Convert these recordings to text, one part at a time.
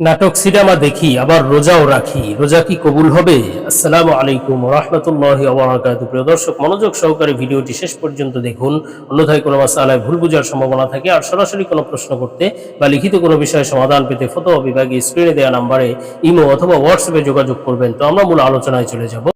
নাটক সিনেমা দেখি, আবার রোজাও রাখি। রোজা কি কবুল হবে? আসসালামু আলাইকুম রহমতুল্লাহ আবরাকাত প্রিয় দর্শক, মনোযোগ সহকারে ভিডিওটি শেষ পর্যন্ত দেখুন। অন্যথায় কোনো মাসালায় ভুল বোঝার সম্ভাবনা থাকে, আর সরাসরি কোনো প্রশ্ন করতে বা লিখিত কোনো বিষয়ে সমাধান পেতে ফটো বিভাগে স্ক্রিনে দেওয়া নাম্বারে ইমো অথবা হোয়াটসঅ্যাপে যোগাযোগ করবেন। তো আমরা মূল আলোচনায় চলে যাব।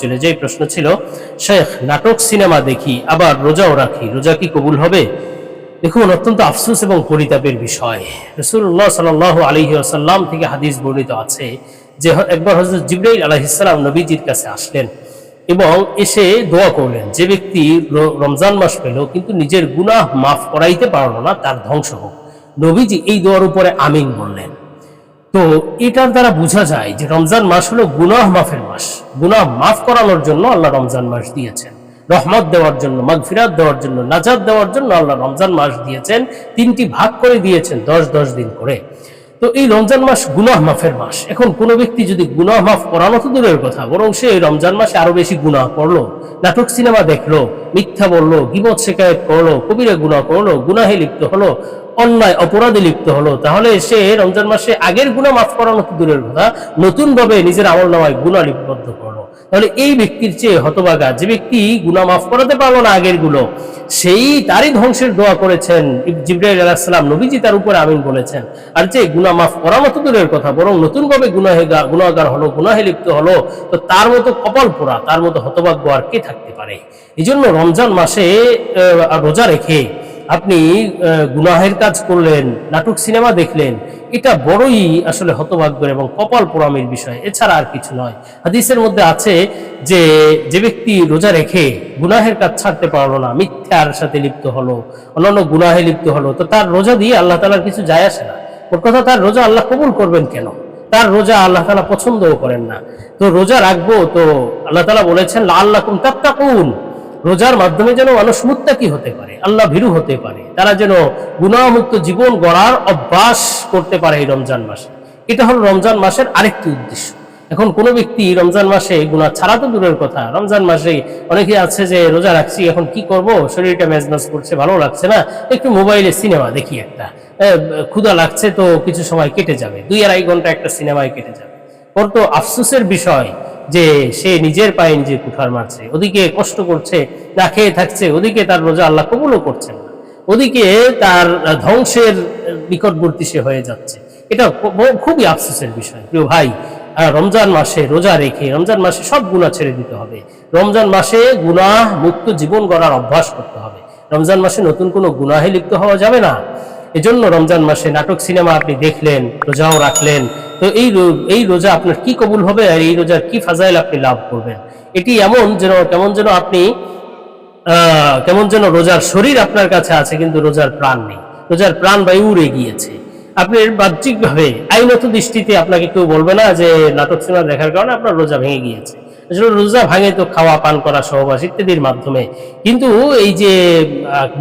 চলে যাই প্রশ্ন ছিল শেখ নাটক, সিনেমা দেখি, আবার রোজাও রাখি, রোজা কি কবুল হবে? দেখুন, অত্যন্ত আফসোস এবং পরিতাপের বিষয়। রসুল্লাহ সাল আলহি আসাল্লাম থেকে হাদিস বর্ণিত আছে যে, একবার হজরত জিব্রাইল আলহিসাল্লাম নবীজির কাছে আসলেন এবং এসে দোয়া করলেন, যে ব্যক্তি রমজান মাস পেল, কিন্তু নিজের গুনাহ মাফ করাইতে পারল না, তার ধ্বংস হোক। নবীজি এই দোয়ার উপরে আমিন বললেন। তো এটার দ্বারা বোঝা যায় যে রমজান মাস হলো গুনাহ মাফের মাস। গুনাহ মাফ করানোর জন্য আল্লাহ রমজান মাস দিয়েছেন। রহমত দেওয়ার জন্য, মাগফিরাত দেওয়ার জন্য, নাজাত দেওয়ার জন্য আল্লাহ রমজান মাস দিয়েছেন। তিনটি ভাগ করে দিয়েছেন দশ দশ দিন করে। তো এই রমজান মাস গুনাহ মাফের মাস। এখন কোনো ব্যক্তি যদি গুনাহ মাফ করানো তো দূরের কথা, বরং সে রমজান মাসে আরও বেশি গুনাহ করল, নাটক সিনেমা দেখল, মিথ্যা বলল, গিবত শেখায়ত করল, কবিরা গুনাহ করল, গুনাহে লিপ্ত হলো অন্যায় অপরাধে লিপ্ত হলো, তাহলে সে রমজান মাসে আগের গুণা মাফ করানো দূরের কথা নতুন ভাবে নিজের আমল নামায় গুণা লিপিবদ্ধ করল। তাহলে এই ব্যক্তির চেয়ে হতবাগা যে ব্যক্তি গুণা মাফ করাতে পারল না আগেরগুলো সেই তারই ধ্বংসের দোয়া করেছেন জিব্রাইল আলাহিসাল্লাম নবীজি তার উপরে আমিন বলেছেন। আর যে গুণা মাফ করার মতো দূরের কথা, বরং নতুন ভাবে গুনাহেগা গুণাগার হলো, গুনাহে লিপ্ত হলো, তো তার মতো কপাল পোড়া, তার মতো হতভাগ্য আর কে থাকতে পারে? এই জন্য রমজান মাসে রোজা রেখে আপনি গুনাহের কাজ করলেন, নাটক, সিনেমা দেখলেন, এটা বড়ই আসলে হতভাগ্যের এবং কপাল পোড়ামের বিষয়, এছাড়া আর কিছু নয়। হাদিসের মধ্যে আছে যে যে ব্যক্তি রোজা রেখে গুনাহের কাজ ছাড়তে পারল না, মিথ্যার সাথে লিপ্ত হলো, অন্যান্য গুনাহে লিপ্ত হলো, তো তার রোজা দিয়ে আল্লাহ তালার কিছু যায় আসে না। ওর কথা তার রোজা আল্লাহ কবুল করবেন কেন? তার রোজা আল্লাহ তালা পছন্দও করেন না। তো রোজা রাখব, তো আল্লাহ তালা বলেছেন আল্লাহ কুম তাত্তাকুন। রোজার মাধ্যমে যেন মানুষ মুত্তাকি হতে পারে, আল্লাহ ভীরু হতে পারে, তারা যেন গুণামুক্ত জীবন গড়ার অভ্যাস করতে পারে এই রমজান মাসে। এটা হলো রমজান মাসের আরেকটি উদ্দেশ্য। এখন কোনো ব্যক্তি রমজান মাসে গুণা ছাড়া তো দূরের কথা, রমজান মাসে অনেকে আছে যে রোজা রাখছি, এখন কি করব? শরীরটা মেজমেজ করছে, ভালো লাগছে না, একটু মোবাইলে সিনেমা দেখি একটা। ক্ষুধা লাগছে তো কিছু সময় কেটে যাবে, দুই আড়াই ঘণ্টা একটা সিনেমায় কেটে যাবে। ওর তো আফসোসের বিষয় যে সে নিজের পায়ে নিজে কুঠার মারছে, ওদিকে কষ্ট করছে, না খেয়ে থাকছে, ওদিকে তার রোজা আল্লাহ কবুলও করছেন না, ওদিকে তার ধ্বংসের নিকটবর্তী সে হয়ে যাচ্ছে। এটা খুবই আফসোসের বিষয়। প্রিয় ভাই রমজান মাসে রোজা রেখে, রমজান মাসে সব গুণা ছেড়ে দিতে হবে। রমজান মাসে গুনাহ মুক্ত জীবন গড়ার অভ্যাস করতে হবে। রমজান মাসে নতুন কোনো গুনাহে লিপ্ত হওয়া যাবে না। এজন্য রমজান মাসে নাটক, সিনেমা আপনি দেখলেন, রোজাও রাখলেন। তো এই এই রোজা আপনার কি কবুল হবে আর এই রোজার কি ফাজাইল আপনি লাভ করবেন? এটি এমন যেন, কেমন যেন আপনি কেমন যেন রোজার শরীর আপনার কাছে আছে, কিন্তু রোজার প্রাণ নেই। রোজার প্রাণ বায়ু উড়ে গিয়েছে। আপনি বাহ্যিকভাবে আইনত দৃষ্টিতে আপনাকে কেউ বলবে না যে নাটক, সিনেমা দেখার কারণে আপনার রোজা ভেঙে গিয়েছে। আসলে রোজা ভাঙে তো খাওয়া, পান করা, সহবাস ইত্যাদির মাধ্যমে। কিন্তু এই যে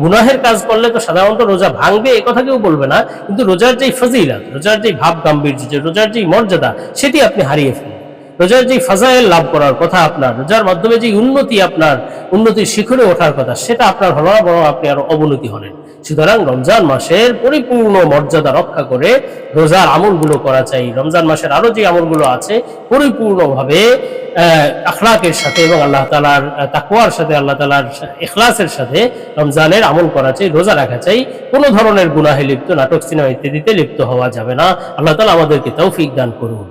গুনাহের কাজ করলে তো সাধারণত রোজা ভাঙবে, এ কথা কেউ বলবে না। কিন্তু রোজার যেই ফজিলাত, রোজার যেই ভাব গাম্ভীর্য যে রোজার যেই মর্যাদা, সেটি আপনি হারিয়ে ফেলবেন। রোজার যে ফাজাইল লাভ করার কথা আপনার, রোজার মাধ্যমে যে উন্নতি আপনার, উন্নতির শিখরে ওঠার কথা, সেটা আপনার হলো বরং আপনি আরও অবনতি হলেন। সুতরাং রমজান মাসের পরিপূর্ণ মর্যাদা রক্ষা করে রোজার আমলগুলো করা চাই। রমজান মাসের আরও যে আমলগুলো আছে, পরিপূর্ণভাবে আখলাকের সাথে এবং আল্লাহ তালার তাকুয়ার সাথে, আল্লাহ তালার এখলাসের সাথে রমজানের আমল করা চাই, রোজা রাখা চাই। কোনো ধরনের গুনাহে লিপ্ত, নাটক, সিনেমা ইত্যাদিতে লিপ্ত হওয়া যাবে না। আল্লাহ তালা আমাদেরকে তৌফিক দান করুন।